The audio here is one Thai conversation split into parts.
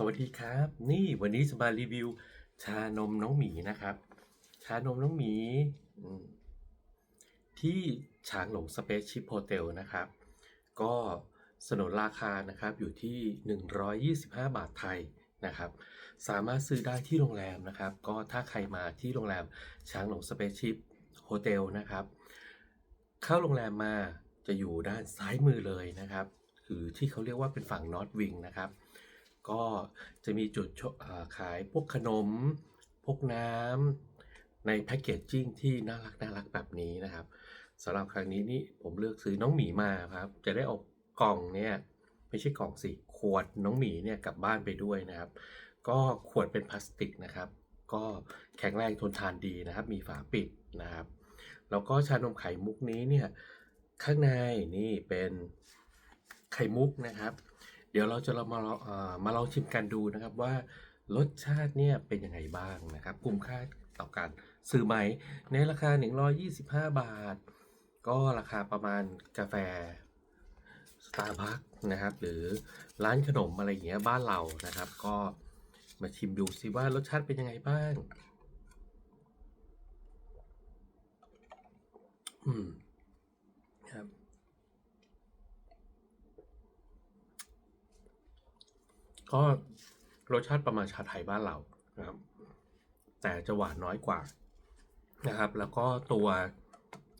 สวัสดีครับ นี่วันนี้จะมารีวิว ชานมน้องหมีนะครับ ชานมน้องหมี ที่ฉางหลงสเปซชิพโฮเทลนะครับ ก็สนนราคานะครับอยู่ที่ 125 บาทไทยนะครับ สามารถซื้อได้ที่โรงแรมนะครับ ก็ถ้าใครมาที่โรงแรมช้างหลงสเปซชิพโฮเทลนะครับ เข้าโรงแรมมาจะอยู่ด้านซ้ายมือเลยนะครับคือที่เขาเรียกว่าเป็นฝั่งนอตวิงนะครับ ก็จะมีจุดาขายพวกขนม พวกน้ำในแพ็กเกจจิ้งที่น่ารักน่ารักแบบนี้นะครับสำหรับครั้งนี้นี่ผมเลือกซื้อน้องหมีมาครับ จะได้เอากล่องเนี่ยไม่ใช่กล่องสิขวดน้องหมีเนี่ยกลับบ้านไปด้วยนะครับ ก็ขวดเป็นพลาสติกนะครับ ก็แข็งแรงทนทานดีนะครับ มีฝาปิดนะครับ แล้วก็ชานมไข่มุกนี้เนี่ยข้างในนี่เป็นไข่มุกนะครับ เดี๋ยวเราจะเรามาลองมาลองชิมกันดูนะครับว่ารสชาติเนี่ยเป็นยังไงบ้างนะครับคุ้มค่าต่อการซื้อไหม ในราคา 125 บาท ก็ราคาประมาณกาแฟ Starbucks นะครับ หรือร้านขนมอะไรอย่างเงี้ยบ้านเรานะครับ ก็มาชิมดูสิว่ารสชาติเป็นยังไงบ้าง อืมครับ ก็รสชาติประมาณชาไทยบ้านเรานะครับ แต่จะหวานน้อยกว่านะครับ แล้วก็ตัว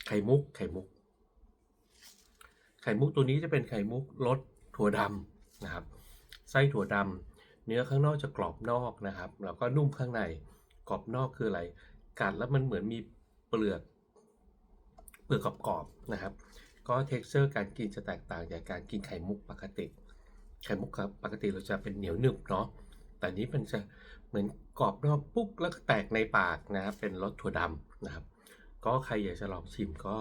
ไข่มุก ไข่มุก ไข่มุกตัวนี้จะเป็นไข่มุกรสถั่วดำนะครับ ไส้ถั่วดำเนื้อข้างนอกจะกรอบนอกนะครับ แล้วก็นุ่มข้างในกรอบนอกคืออะไร กัดแล้วมันเหมือนมีเปลือกเปลือกกรอบๆนะครับ ก็เท็กซ์เจอร์การกินจะแตกต่างจากการกินไข่มุกปกติ ไข่มุกครับปกติเราจะเป็นเหนียวหนึบเนาะแต่นี้มันจะเหมือนกรอบนอกปุ๊กแล้วก็แตกในปากนะครับเป็นรสถั่วดำนะครับ ก็ใครอยากจะลองชิมก็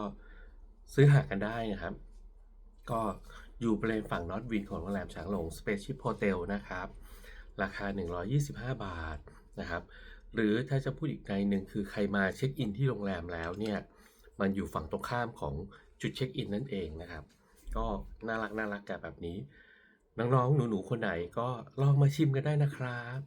ซื้อหากันได้นะครับ ก็อยู่บริเวณฝั่งนอตวิงของโรงแรมช้างหลงสเปเชียลโฮเทลนะครับ ราคา 125 บาทนะครับ หรือถ้าจะพูดอีกในหนึ่งคือใครมาเช็คอินที่โรงแรมแล้วเนี่ยมันอยู่ฝั่งตรงข้ามของจุดเช็คอินนั่นเองนะครับ ก็น่ารักน่ารักแบบนี้ น้องๆหนูๆคนไหนก็ลองมาชิมกันได้นะครับ